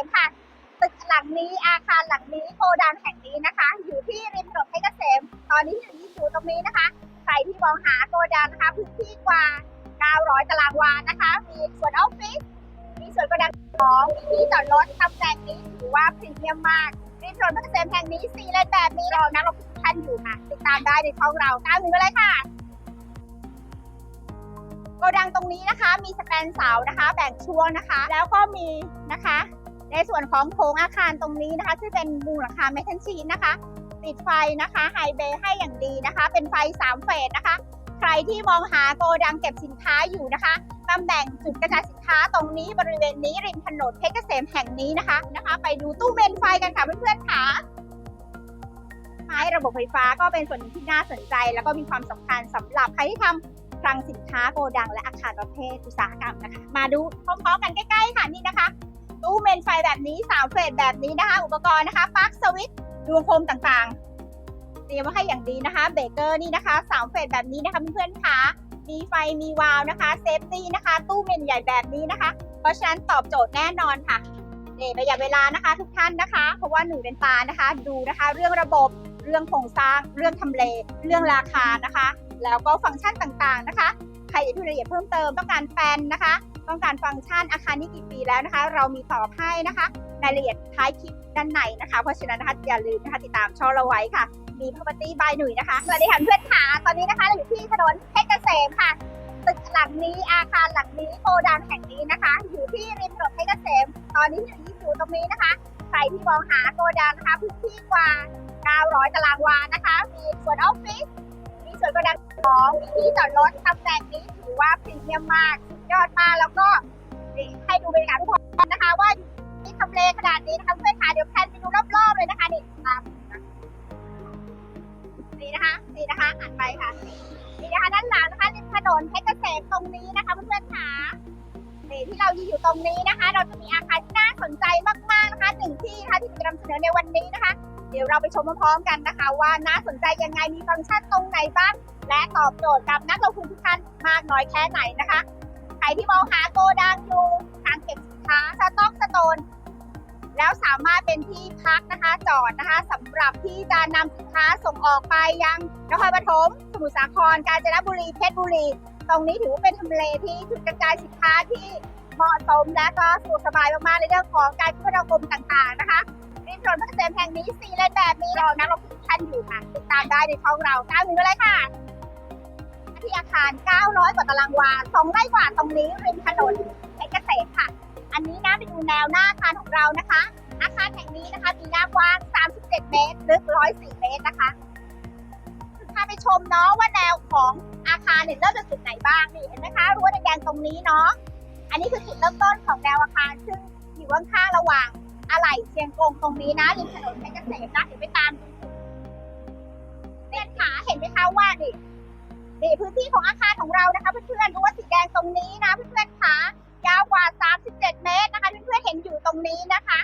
มค่ะ ตึกหลังนี้อาคารหลังนี้โกดังแห่งนี้นะคะ อยู่ที่ริมถนนเพชรเกษม ตอนนี้อยู่ที่อยู่ตรงนี้นะคะ ใครที่มองหาโกดังนะคะพื้นที่กว่า 900 ตารางวานะคะ มีส่วนออฟฟิศ มีส่วนโกดังของมีที่จอดรถตำแหน่งนี้ถือว่าพรีเมียมมากริมถนนเพชรเกษมแห่งนี้สี่เลนแบบนี้รานักลงทุนท่านอยู่ค่ะ ติดตามได้ในช่องเราตามหนึ่งไปเลยค่ะโกดังตรงนี้นะคะมีสแปนเสานะคะ แบ่งช่วงนะคะ แล้วก็มีนะคะ ในส่วนของโถงอาคารตรงนี้นะคะที่เป็นมุงหลังคาเมทัลชีนนะคะ ติดไฟนะคะไฮเบย์ให้อย่างดีนะคะ เป็นไฟ 3 เฟสนะคะ ใครที่มองหาโกดังเก็บสินค้าอยู่นะคะตำแหน่งจุดกระจายสินค้าตรงนี้บริเวณนี้ริมถนนเพชรเกษมแห่งนี้นะคะนะคะ ไปดูตู้เมนไฟกันค่ะเพื่อนๆค่ะไม้ระบบไฟฟ้าก็เป็นส่วนหนึ่งที่น่าสนใจ แล้วก็มีความสำคัญสำหรับใครที่ทำคลังสินค้าโกดังและอาคารประเภทอุตสาหกรรมนะคะ มาดูพร้อมๆกันใกล้ๆค่ะนี่นะคะ ตู้เมนไฟแบบนี้สามเฟสแบบนี้นะคะ อุปกรณ์นะคะปลั๊กสวิตช์ดวงโคมต่างๆ เตรียมไว้ให้อย่างดีนะคะ เบรกเกอร์นี่นะคะสามเฟสแบบนี้นะคะเพื่อนๆค่ะมีไฟมีวาล์วนะคะเซฟตี้นะคะ ตู้เมนใหญ่แบบนี้นะคะ เพราะฉะนั้นตอบโจทย์แน่นอนค่ะเดี๋ยประหยัดเวลานะคะ ทุกท่านนะคะ เพราะว่าหนูเป็นตานะคะ ดูนะคะ เรื่องระบบเรื่องโครงสร้าง เรื่องทำเล เรื่องราคานะคะ แล้วก็ฟังก์ชันต่างๆนะคะ ใครอยากดูรายละเอียดเพิ่มเติมต้องการแฟนนะคะ ต้องการฟังก์ชันอาคารนี้กี่ปีแล้วนะคะ เรามีตอบให้นะคะรายละเอียดท้ายคลิปด้านในนะคะ เพราะฉะนั้นนะคะอย่าลืมนะคะติดตามช่องเราไว้ค่ะ มี property by หนุ่ยนะคะสวัสดีค่ะเพื่อนค่ะตอนนี้นะคะเราอยู่ที่ถนนเพชรเกษมค่ะตึกหลังนี้อาคารหลังนี้โกดังแห่งนี้นะคะ อยู่ที่ริมถนนเพชรเกษม ตอนนี้อยู่ที่อยู่ตรงนี้นะคะใครที่มองหาโกดังนะคะพื้นที่กว่า 900 ตารางวานะคะ มีส่วนออฟฟิศ มีส่วนโกดังของมีที่จอดรถตำแหน่งนี้ถือว่าพรีเมียมมากยอดมากแล้วก็นี่ให้ดูบรรยากาศทุกคนนะคะ ว่าที่ทำเลขนาดนี้นะคะเพื่อนๆค่ะเดี๋ยวแพนไปดูรอบๆเลยนะคะนี่ตามนี่นะคะนี่นะคะหันไปค่ะนี่นะคะด้านหลังนะคะริมถนนเพชรเกษมตรงนี้นะคะเพื่อนๆค่ะนี่ที่เรายืนอยู่ตรงนี้นะคะ เราจะมีอาคารที่น่าสนใจมากๆนะคะหนึ่งที่นะคะที่จะนำเสนอในวันนี้นะคะ เดี๋ยวเราไปชมพร้อมๆกันนะคะ ว่าน่าสนใจยังไงมีฟังก์ชันตรงไหนบ้างและตอบโจทย์กับนักลงทุนทุกท่านมากน้อยแค่ไหนนะคะใครที่มองหาโกดังอยู่ทางเก็บสินค้าสต็อกสโตนแล้วสามารถเป็นที่พักนะคะจอดนะคะสำหรับที่จะนำสินค้าส่งออกไปยังนครปฐมสมุทรสาครกาญจนบุรีเพชรบุรี ตรงนี้ถือว่าเป็นทำเลที่จุดกระจายสินค้าที่เหมาะสมและก็สะดวกสบายมากๆในเรื่องของการคมนาคมต่างๆนะคะ ริมถนนเพชรเกษมแห่งนี้สี่เลนแบบนี้เรานักลงทุนท่านอยู่ค่ะติดตามได้ในช่องเราก้าวหนึ่งไปเลยค่ะ ที่อาคาร 900 กว่าตารางวาสองไร่กว่าตรงนี้ริมถนนเพชรเกษมค่ะ อันนี้นะไปดูแนวหน้าอาคารของเรานะคะ อาคารแห่งนี้นะคะมีหน้ากว้าง 37 เมตรลึก 104 เมตรนะคะพาไปชมเนาะว่าแนวของอาคารเนี่ยเริ่มจากจุดไหนบ้างนี่เห็นไหมคะรั้วแดงๆตรงนี้เนาะอันนี้คือจุดเริ่มต้นของแนวอาคารซึ่งอยู่ข้างๆระหว่าง อะไหล่เชียงกงตรงนี้นะริมถนนเพชรเกษมนะเดี๋ยวไปตามดูเรียนขาเห็นไหมคะว่านี่นี่พื้นที่ของอาคารของเรานะคะ เพื่อนๆรั้วสีแดงตรงนี้นะเพื่อนๆขายาวกว่า 37 เมตรนะคะเพื่อนๆเห็นอยู่ตรงนี้นะคะ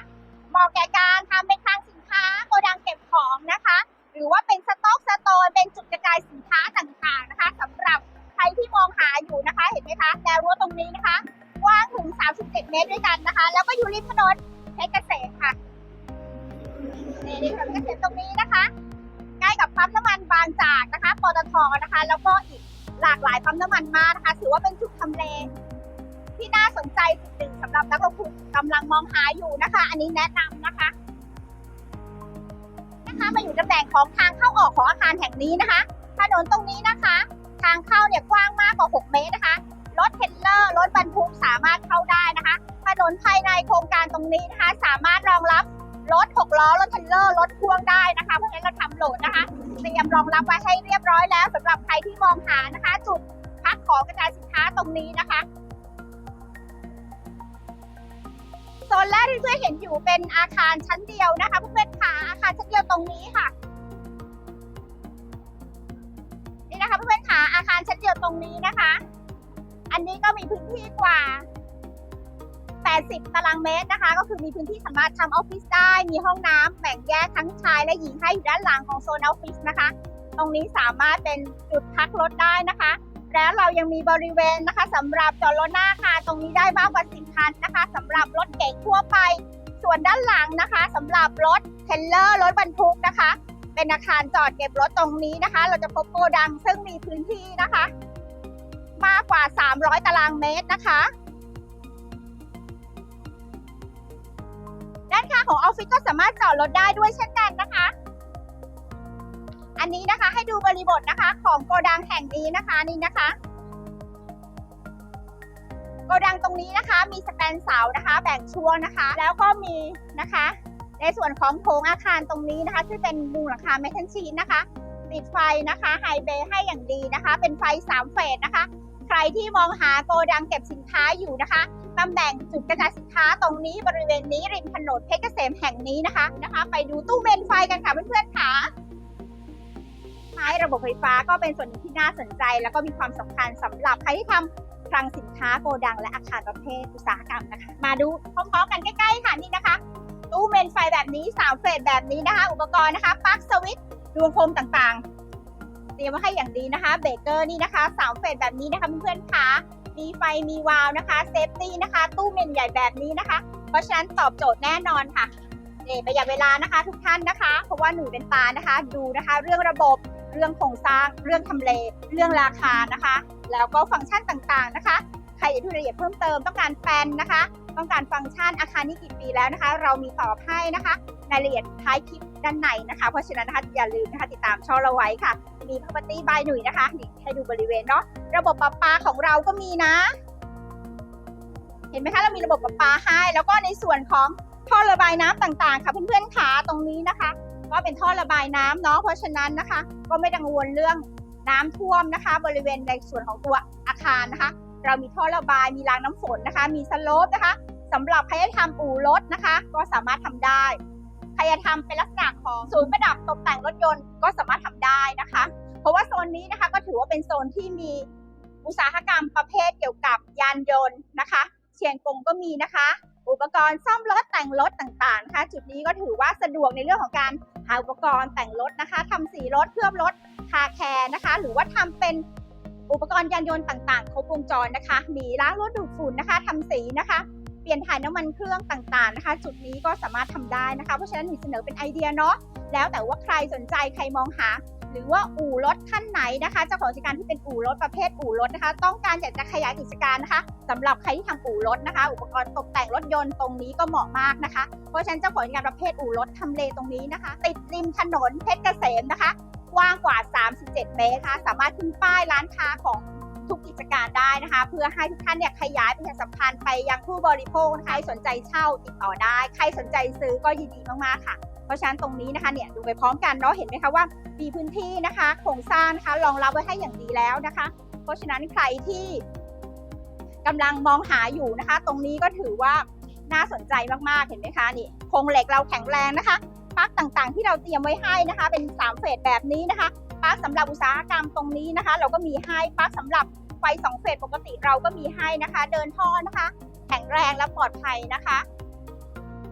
เหมาะแก่การทำเป็นคลังสินค้าโกดังเก็บของนะคะ หรือว่าเป็นสต็อกสโตนเป็นจุดกระจายสินค้าต่างๆนะคะสำหรับใครที่มองหาอยู่นะคะ เห็นไหมคะแนวรั้วตรงนี้นะคะกว้างถึง 37 เมตรด้วยกันนะคะ แล้วก็อยู่ริมถนน เพชรเกษมค่ะนี่นี่ค่ะเพชรเกษมตรงนี้นะคะ ใกล้กับปั๊มน้ำมันบางจากนะคะปตทนะคะ แล้วก็อีกหลากหลายปั๊มน้ำมันมากนะคะ ถือว่าเป็นจุดทำเล ที่น่าสนใจจุดหนึ่งสำหรับนักลงทุนกำลังมองหาอยู่นะคะ อันนี้แนะนำนะคะ นะคะมาอยู่ตำแหน่งของทางเข้าออกของอาคารแห่งนี้นะคะ ถนนตรงนี้นะคะ ทางเข้าเนี่ยกว้างมากกว่า 6 เมตรนะคะ รถเทรลเลอร์รถบรรทุกสามารถเข้าได้นะคะถนนภายในโครงการตรงนี้นะคะ สามารถรองรับรถ6ล้อรถเทรลเลอร์รถพ่วงได้นะคะเพราะฉะนั้นเราทำโหลดนะคะเตรียมรองรับไว้ให้เรียบร้อยแล้วสำหรับใครที่มองหานะคะ จุดพักของกระจายสินค้าตรงนี้นะคะโซนแรกที่เพื่อนเห็นอยู่เป็นอาคารชั้นเดียวนะคะเพื่อนๆค่ะอาคารชั้นเดียวตรงนี้ค่ะนี่นะคะเพื่อนๆค่ะอาคารชั้นเดียวตรงนี้นะคะ อันนี้ก็มีพื้นที่กว่า 80 ตารางเมตรนะคะ ก็คือมีพื้นที่สามารถทำออฟฟิศได้ มีห้องน้ำแบ่งแยกทั้งชายและหญิงให้อยู่ด้านหลังของโซนออฟฟิศนะคะ ตรงนี้สามารถเป็นจุดพักรถได้นะคะ แล้วเรายังมีบริเวณนะคะสำหรับจอดรถหน้าอาค่ะ ตรงนี้ได้มากกว่า10คันนะคะสำหรับรถเก๋งทั่วไป ส่วนด้านหลังนะคะสำหรับรถเทรลเลอร์รถบรรทุกนะคะ เป็นอาคารจอดเก็บรถตรงนี้นะคะ เราจะพบโกดังซึ่งมีพื้นที่นะคะ มากกว่า 300 ตารางเมตรนะคะ ด้านข้างของออฟฟิศก็สามารถจอดรถได้ด้วยเช่นกันนะคะ อันนี้นะคะให้ดูบริบทนะคะของโกดังแห่งนี้นะคะนี่นะคะโกดังตรงนี้นะคะมีสแปนเสานะคะ แบ่งช่วงนะคะ แล้วก็มีนะคะ ในส่วนของโถงอาคารตรงนี้นะคะ ที่เป็นมุงหลังคาเมทัลชีนนะคะ ติดไฟนะคะไฮเบย์ให้อย่างดีนะคะ เป็นไฟ 3 เฟสนะคะ รที่มองหาโกดังเก็บสินค้าอยู่นะคะตำแหน่งจุดกระจายสินค้าตรงนี้บริเวณนี้ริมถนนเพชรเกษมแห่งนี้นะคะนะคะ ไปดูตู้เมนไฟกันค่ะเพื่อนๆค่ะไม้ระบบไฟฟ้าก็เป็นส่วนหนึ่งที่น่าสนใจ แล้วก็มีความสำคัญสำหรับใครที่ทำคลังสินค้าโกดังและอาคารประเภทอุตสาหกรรมนะคะ มาดูพร้อมๆกันใกล้ๆค่ะนี่นะคะ ตู้เมนไฟแบบนี้สามเฟสแบบนี้นะคะ อุปกรณ์นะคะปลั๊กสวิตช์ดวงโคมต่างๆ เตรียมไว้ให้อย่างดีนะคะเบรกเกอร์นี่นะคะสามเฟสแบบนี้นะคะเพื่อนๆค่ะมีไฟมีวาล์วนะคะเซฟตี้นะคะ ตู้เมนใหญ่แบบนี้นะคะ เพราะฉะนั้นตอบโจทย์แน่นอนค่ะนี่ประหยัดเวลานะคะ ทุกท่านนะคะ เพราะว่าหนูเป็นตานะคะ ดูนะคะ เรื่องระบบเรื่องโครงสร้าง เรื่องทำเล เรื่องราคานะคะ แล้วก็ฟังก์ชันต่างๆนะคะ ใครอยากดูรายละเอียดเพิ่มเติมต้องการแปลนนะคะ ต้องการฟังก์ชันอาคารนี้กี่ปีแล้วนะคะ เรามีตอบให้นะคะรายละเอียดท้ายคลิปด้านในนะคะ เพราะฉะนั้นนะคะอย่าลืมนะคะติดตามช่องเราไว้ค่ะ มี property by หนุ่ยนะคะนี่ให้ดูบริเวณเนาะระบบประปาของเราก็มีนะ เห็นไหมคะเรามีระบบประปาให้แล้วก็ในส่วนของท่อระบายน้ำต่างๆ ค่ะเพื่อนๆขาตรงนี้นะคะ ก็เป็นท่อระบายน้ำเนาะเพราะฉะนั้นนะคะ ก็ไม่กังวลเรื่องน้ำท่วมนะคะ บริเวณในส่วนของตัวอาคารนะคะ เรามีท่อระบายมีรางน้ำฝนนะคะ มีสโลปนะคะสำหรับใครจะทำอู่รถนะคะ ก็สามารถทำได้ใครจะทำเป็นลักษณะของศูนย์ประดับตกแต่งรถยนต์ก็สามารถทำได้นะคะ เพราะว่าโซนนี้นะคะก็ถือว่าเป็นโซนที่มีอุตสาหกรรมประเภทเกี่ยวกับยานยนต์นะคะ เชียงกงก็มีนะคะ อุปกรณ์ซ่อมรถแต่งรถต่างๆนะคะจุดนี้ก็ถือว่าสะดวกในเรื่องของการหาอุปกรณ์แต่งรถนะคะทำสีรถเคลือบรถคาแคร์นะคะ หรือว่าทำเป็น อุปกรณ์ยานยนต์ต่างๆ ครบวงจรนะคะ มีล้างรถดูดฝุ่นนะคะทำสีนะคะ เปลี่ยนถ่ายน้ำมันเครื่องต่างๆนะคะ จุดนี้ก็สามารถทำได้นะคะ เพราะฉะนั้นหนูเสนอเป็นไอเดียเนาะ แล้วแต่ว่าใครสนใจใครมองหา หรือว่าอู่รถท่านไหนนะคะเจ้าของกิจการที่เป็นอู่รถประเภทอู่รถนะคะ ต้องการอยากจะขยายกิจการนะคะสำหรับใครที่ทำอู่รถนะคะ อุปกรณ์ตกแต่งรถยนต์ตรงนี้ก็เหมาะมากนะคะ เพราะฉะนั้นเจ้าของกิจการประเภทอู่รถทำเลตรงนี้นะคะ ติดริมถนนเพชรเกษมนะคะ กว้างกว่า 37 เมตรนะคะสามารถขึ้นป้ายร้านค้าของทุกกิจการได้นะคะ เพื่อให้ทุกท่านเนี่ยขยายประชาสัมพันธ์ไปยังผู้บริโภคใครสนใจเช่าติดต่อได้ ใครสนใจซื้อก็ยินดีมากๆค่ะ เพราะฉะนั้นตรงนี้นะคะเนี่ยดูไปพร้อมกันเนาะเห็นไหมคะว่ามีพื้นที่นะคะโครงสร้างนะคะรองรับไว้ให้อย่างดีแล้วนะคะ เพราะฉะนั้นใครที่กำลังมองหาอยู่นะคะ ตรงนี้ก็ถือว่าน่าสนใจมากๆเห็นไหมคะนี่โครงเหล็กเราแข็งแรงนะคะ ปลั๊กต่างๆ ที่เราเตรียมไว้ให้นะคะ เป็น 3 เฟสแบบนี้นะคะปลั๊กสำหรับอุตสาหกรรมตรงนี้นะคะ เราก็มีให้ปลั๊กสำหรับไฟ 2 เฟสปกติเราก็มีให้นะคะ เดินท่อนะคะ แข็งแรงและปลอดภัยนะคะ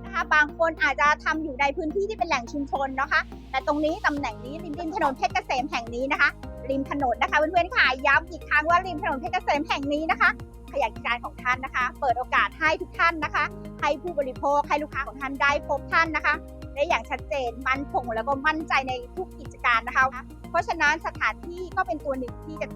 นะคะ บางคนอาจจะทำอยู่ในพื้นที่ที่เป็นแหล่งชุมชนนะคะ แต่ตรงนี้ตำแหน่งนี้ริมริมถนนเพชรเกษมแห่งนี้นะคะ ริมถนนนะคะเพื่อนๆค่ะย้ำอีกครั้งว่าริมถนนเพชรเกษมแห่งนี้นะคะขยายกิจการของท่านนะคะ เปิดโอกาสให้ทุกท่านนะคะ ให้ผู้บริโภคให้ลูกค้าของท่านได้พบท่านนะคะ ได้อย่างชัดเจนมั่นคงแล้วก็มั่นใจในทุกกิจการนะคะ เพราะฉะนั้นสถานที่ก็เป็นตัวหนึ่งที่จะ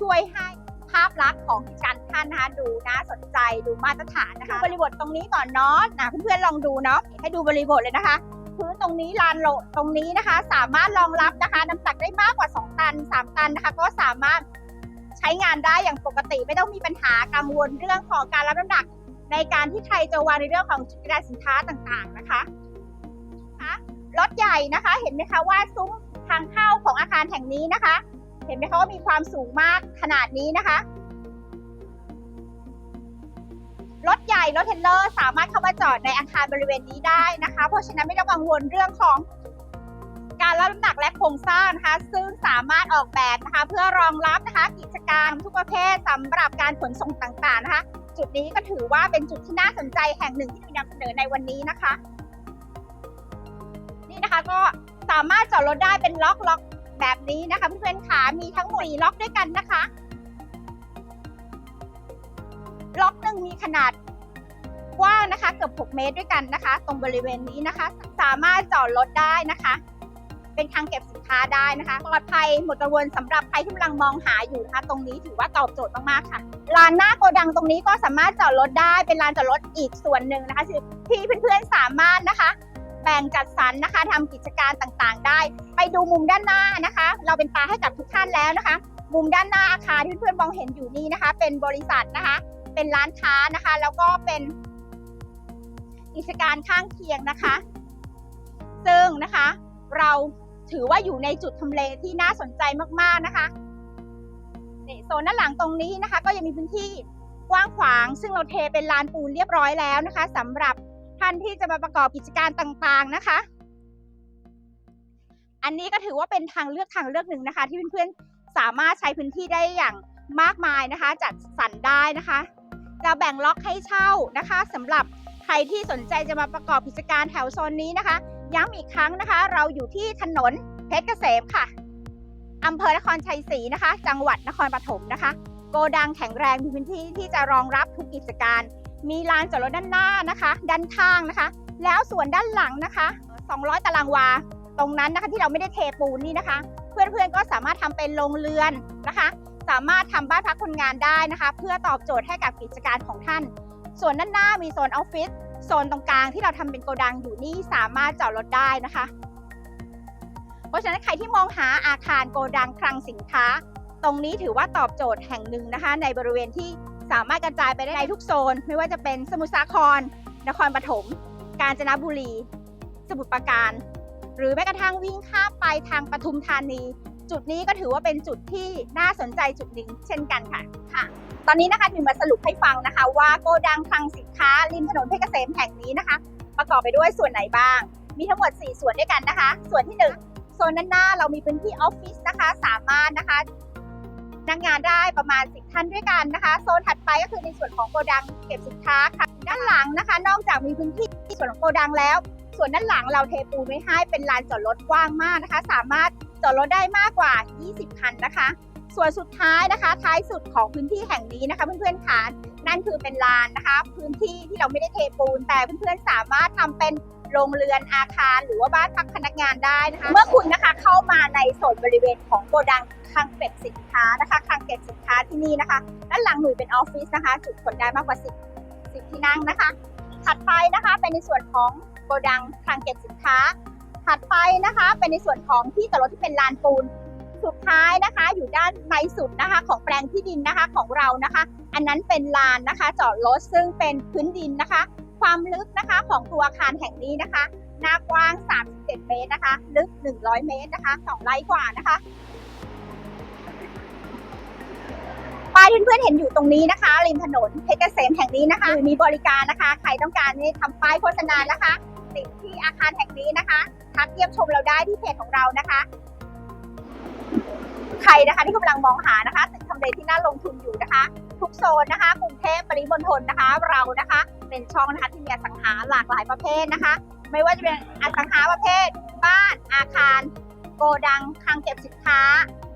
ช่วยให้ภาพลักษณ์ของกิจการท่านนะคะดูน่าสนใจดูมาตรฐานนะคะบริบทตรงนี้ก่อนเนาะนะเพื่อนๆลองดูเนาะให้ดูบริบทเลยนะคะพื้นตรงนี้ลานโลตรงนี้นะคะ สามารถรองรับนะคะน้ำหนักได้มากกว่า 2 ตัน 3 ตันนะคะ ก็สามารถใช้งานได้อย่างปกติไม่ต้องมีปัญหากังวลเรื่องของการรับน้ำหนัก ในการที่ใครจะวางในเรื่องของจุดกระจายสินค้าต่างๆนะคะ รถใหญ่นะคะ เห็นไหมคะว่าซุ้มทางเข้าของอาคารแห่งนี้นะคะ เห็นไหมคะว่ามีความสูงมากขนาดนี้นะคะรถใหญ่รถเทรลเลอร์สามารถเข้ามาจอดในอาคารบริเวณนี้ได้นะคะ เพราะฉะนั้นไม่ต้องกังวลเรื่องของการรับน้ำหนักและโครงสร้างนะคะ ซึ่งสามารถออกแบบนะคะ เพื่อรองรับนะคะกิจการทุกประเภทสำหรับการขนส่งต่างๆนะคะ จุดนี้ก็ถือว่าเป็นจุดที่น่าสนใจแห่งหนึ่งที่มีนำเสนอในวันนี้นะคะ นะคะ ก็สามารถจอดรถได้เป็นล็อกล็อกแบบนี้นะคะเพื่อนๆขามีทั้งหมดล็อกด้วยกันนะคะ ล็อกหนึ่งมีขนาดกว้างนะคะ เกือบ6เมตรด้วยกันนะคะ ตรงบริเวณนี้นะคะ สามารถจอดรถได้นะคะ เป็นทางเก็บสินค้าได้นะคะปลอดภัยหมดกังวลสำหรับใครที่กำลังมองหาอยู่นะคะ ตรงนี้ถือว่าตอบโจทย์มากๆค่ะลานหน้าโกดังตรงนี้ก็สามารถจอดรถได้ เป็นลานจอดรถอีกส่วนหนึ่งนะคะที่เพื่อนๆสามารถนะคะ แบ่งจัดสรรนะคะทำกิจการต่างๆ ได้ ไปดูมุมด้านหน้านะคะ เราเป็นตาให้กับทุกท่านแล้วนะคะ มุมด้านหน้าอาคารที่เพื่อนๆมองเห็นอยู่นี่นะคะ เป็นบริษัทนะคะ เป็นร้านค้านะคะ แล้วก็เป็นกิจการข้างเคียงนะคะ ซึ่งนะคะ เราถือว่าอยู่ในจุดทำเลที่น่าสนใจมากๆนะคะนี่โซนด้านหลังตรงนี้นะคะ ก็ยังมีพื้นที่กว้างขวาง ซึ่งเราเทเป็นลานปูนเรียบร้อยแล้วนะคะสำหรับ ท่านที่จะมาประกอบกิจการต่างๆนะคะ อันนี้ก็ถือว่าเป็นทางเลือกทางเลือกหนึ่งนะคะ ที่เพื่อนๆสามารถใช้พื้นที่ได้อย่างมากมายนะคะ จัดสรรได้นะคะ จะแบ่งล็อกให้เช่านะคะสำหรับใครที่สนใจจะมาประกอบกิจการแถวโซนนี้นะคะ ย้ำอีกครั้งนะคะ เราอยู่ที่ถนนเพชรเกษมค่ะอำเภอนครชัยศรีนะคะ จังหวัดนครปฐมนะคะ โกดังแข็งแรงมีพื้นที่ที่จะรองรับทุกกิจการ มีลานจอดรถด้านหน้านะคะ ด้านข้างนะคะ แล้วส่วนด้านหลังนะคะ 200 ตารางวา ตรงนั้นนะคะที่เราไม่ได้เทปูนนี่นะคะ เพื่อนๆก็สามารถทำเป็นโรงเรือนนะคะ สามารถทำบ้านพักคนงานได้นะคะ เพื่อตอบโจทย์ให้กับกิจการของท่าน ส่วนด้านหน้ามีโซนออฟฟิศโซนตรงกลางที่เราทำเป็นโกดังอยู่นี่สามารถจอดรถได้นะคะ เพราะฉะนั้นใครที่มองหาอาคารโกดังคลังสินค้า ตรงนี้ถือว่าตอบโจทย์แห่งหนึ่งนะคะ ในบริเวณที่ สามารถกระจายไปได้ในทุกโซน ไม่ว่าจะเป็นสมุทรสาคร นครปฐม กาญจนบุรี สมุทรปราการ หรือแม้กระทั่งวิ่งข้ามไปทางปทุมธานี จุดนี้ก็ถือว่าเป็นจุดที่น่าสนใจจุดหนึ่งเช่นกันค่ะค่ะ ตอนนี้นะคะหนึ่งมาสรุปให้ฟังนะคะ ว่าโกดังคลังสินค้าริมถนนเพชรเกษมแห่งนี้นะคะ ประกอบไปด้วยส่วนไหนบ้าง มีทั้งหมด 4 ส่วนด้วยกันนะคะ ส่วนที่ 1 โซนด้านหน้าเรามีพื้นที่ออฟฟิศนะคะ สามารถนะคะ พนักงานได้ประมาณ 10ท่านด้วยกันนะคะ โซนถัดไปก็คือในส่วนของโกดังเก็บสินค้าค่ะ ด้านหลังนะคะ นอกจากมีพื้นที่ส่วนของโกดังแล้ว ส่วนด้านหลังเราเทปูนไว้ให้เป็นลานจอดรถกว้างมากนะคะ สามารถจอดรถได้มากกว่า 20 คันนะคะ ส่วนสุดท้ายนะคะ ท้ายสุดของพื้นที่แห่งนี้นะคะเพื่อนๆค่ะนั่นคือเป็นลานนะคะ พื้นที่ที่เราไม่ได้เทปูนแต่เพื่อนๆสามารถทำเป็น โรงเรือนอาคารหรือว่าบ้านพักพนักงานได้นะคะ เมื่อคุณนะคะเข้ามาในโซนบริเวณของโกดังคลังเก็บสินค้านะคะคลังเก็บสินค้าที่นี่นะคะด้านหลังหนุ่ยเป็นออฟฟิศนะคะ จุคนได้มากกว่า 10 10 ที่นั่งนะคะ ถัดไปนะคะเป็นในส่วนของโกดังคลังเก็บสินค้า ถัดไปนะคะเป็นในส่วนของที่จอดรถที่เป็นลานปูนสุดท้ายนะคะ อยู่ด้านในสุดนะคะ ของแปลงที่ดินนะคะของเรานะคะ อันนั้นเป็นลานนะคะ จอดรถซึ่งเป็นพื้นดินนะคะ ความลึกนะคะของตัวอาคารแห่งนี้นะคะ หน้ากว้าง 37 เมตรนะคะ ลึก 100 เมตรนะคะ2ไร่กว่านะคะป้ายที่เพื่อนๆเห็นอยู่ตรงนี้นะคะริมถนนเพชรเกษมแห่งนี้นะคะมีบริการนะคะ ใครต้องการนี่ทำป้ายโฆษณานะคะติดที่อาคารแห่งนี้นะคะทักเยี่ยมชมเราได้ที่เพจของเรานะคะ ใครนะคะที่กำลังมองหานะคะตึกทำเลที่น่าลงทุนอยู่นะคะ ทุกโซนนะคะ กรุงเทพปริมณฑลนะคะ เรานะคะ เป็นช่องนะคะที่มีอสังหาหลากหลายประเภทนะคะ ไม่ว่าจะเป็นอสังหาประเภท บ้านอาคาร โกดังคลังเก็บสินค้า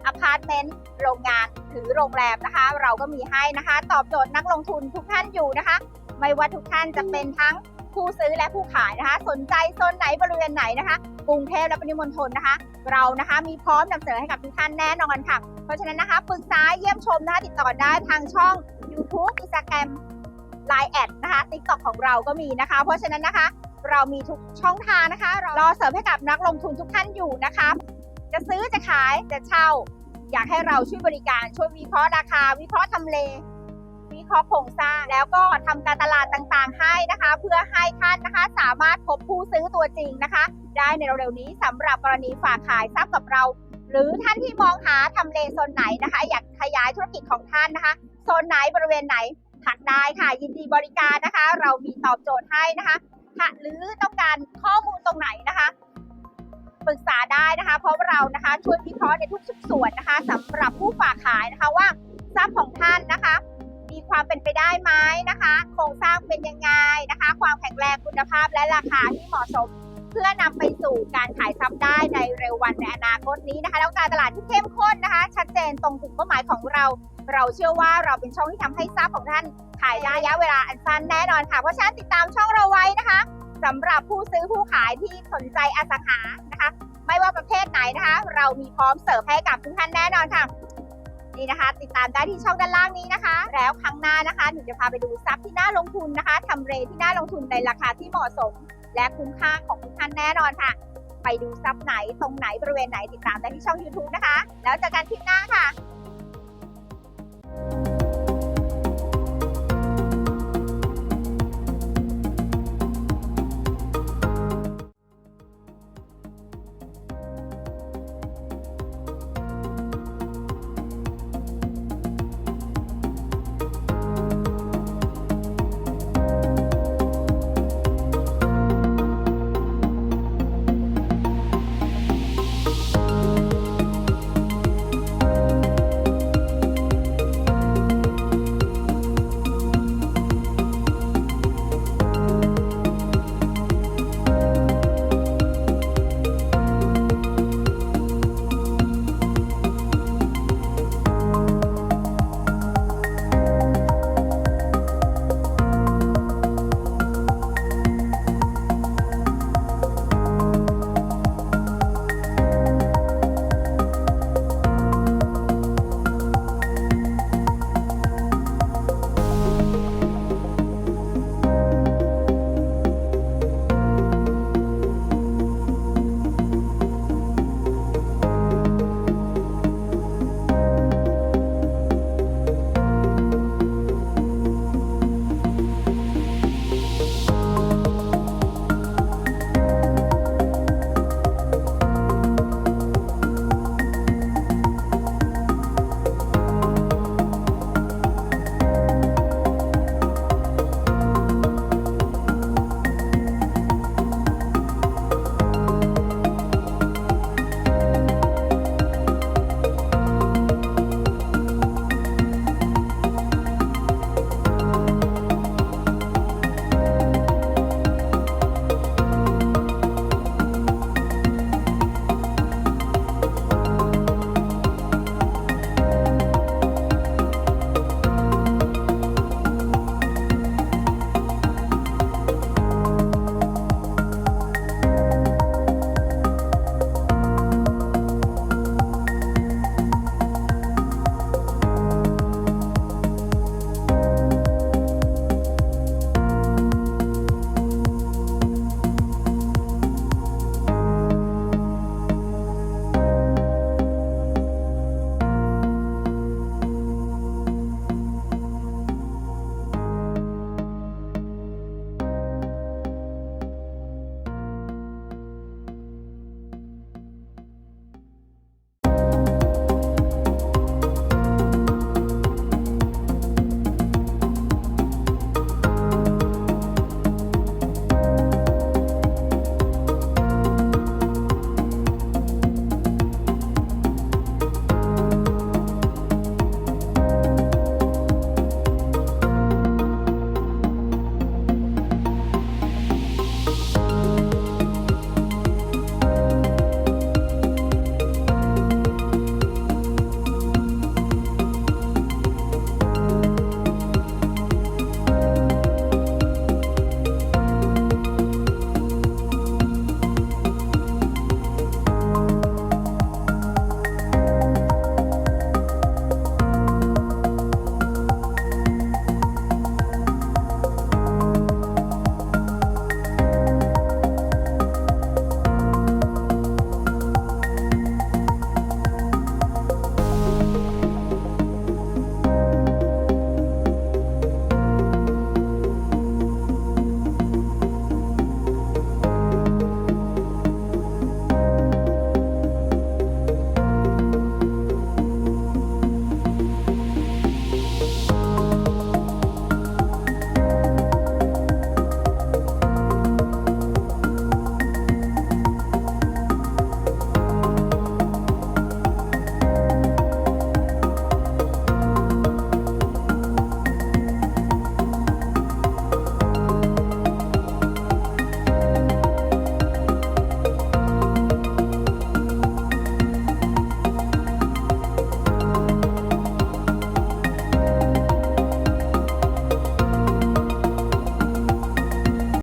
อพาร์ตเมนต์โรงงานหรือโรงแรมนะคะ เราก็มีให้นะคะ ตอบโจทย์นักลงทุนทุกท่านอยู่นะคะ ไม่ว่าทุกท่านจะเป็นทั้งผู้ซื้อและผู้ขายนะคะ สนใจโซนไหนบริเวณไหนนะคะ กรุงเทพและปริมณฑลนะคะ เรานะคะมีพร้อมนำเสนอให้กับทุกท่านแน่นอนค่ะ เพราะฉะนั้นนะคะปรึกษาเยี่ยมชมนะคะติดต่อได้ทางช่อง YouTube Instagram Line แอดนะคะ TikTok ของเราก็มีนะคะ เพราะฉะนั้นนะคะ เรามีทุกช่องทางนะคะ รอเสริมให้กับนักลงทุนทุกท่านอยู่นะคะ จะซื้อจะขายจะเช่า อยากให้เราช่วยบริการช่วยวิเคราะห์ราคา วิเคราะห์ทำเลวิเคราะห์โครงสร้างแล้วก็ทำการตลาดต่างๆให้นะคะ เพื่อให้ท่านนะคะ สามารถพบผู้ซื้อตัวจริงนะคะ ได้ในเร็วๆนี้สำหรับกรณีฝากขายทรัพย์กับเรา หรือท่านที่มองหาทำเลโซนไหนนะคะ อยากขยายธุรกิจของท่านนะคะโซนไหนบริเวณไหนทักได้ค่ะ ยินดีบริการนะคะ เรามีตอบโจทย์ให้นะคะค่ะหรือต้องการข้อมูลตรงไหนนะคะปรึกษาได้นะคะ เพราะเรานะคะช่วยวิเคราะห์ในทุกส่วนนะคะสำหรับผู้ฝากขายนะคะว่าทรัพย์ของท่านนะคะ มีความเป็นไปได้ไหมนะคะ โครงสร้างเป็นยังไงนะคะ ความแข็งแรงคุณภาพและราคาที่เหมาะสม พื่อนำไปสู่การขายทรัพย์ได้ในเร็ววันในอนาคตนี้นะคะแล้วการตลาดที่เข้มข้นนะคะ ชัดเจนตรงกลุ่มเป้าหมายของเรา เราเชื่อว่าเราเป็นช่องที่ทำให้ทรัพย์ของท่านขายได้ระยะเวลาอันสั้นแน่นอนค่ะ เพราะฉะนั้นติดตามช่องเราไว้นะคะสำหรับผู้ซื้อผู้ขายที่สนใจอสังหานะคะ ไม่ว่าประเภทไหนนะคะ เรามีพร้อมเสิร์ฟให้กับทุกท่านแน่นอนค่ะนี่นะคะ ติดตามได้ที่ช่องด้านล่างนี้นะคะ แล้วครั้งหน้านะคะหนูจะพาไปดูทรัพย์ที่น่าลงทุนนะคะทำเลที่น่าลงทุนในราคาที่เหมาะสม และคุ้มค่าของทุกท่านแน่นอนค่ะ ไปดูซับไหนตรงไหนบริเวณไหนติดตามได้ที่ช่อง YouTube นะคะ แล้วเจอกันคลิปหน้าค่ะ thank you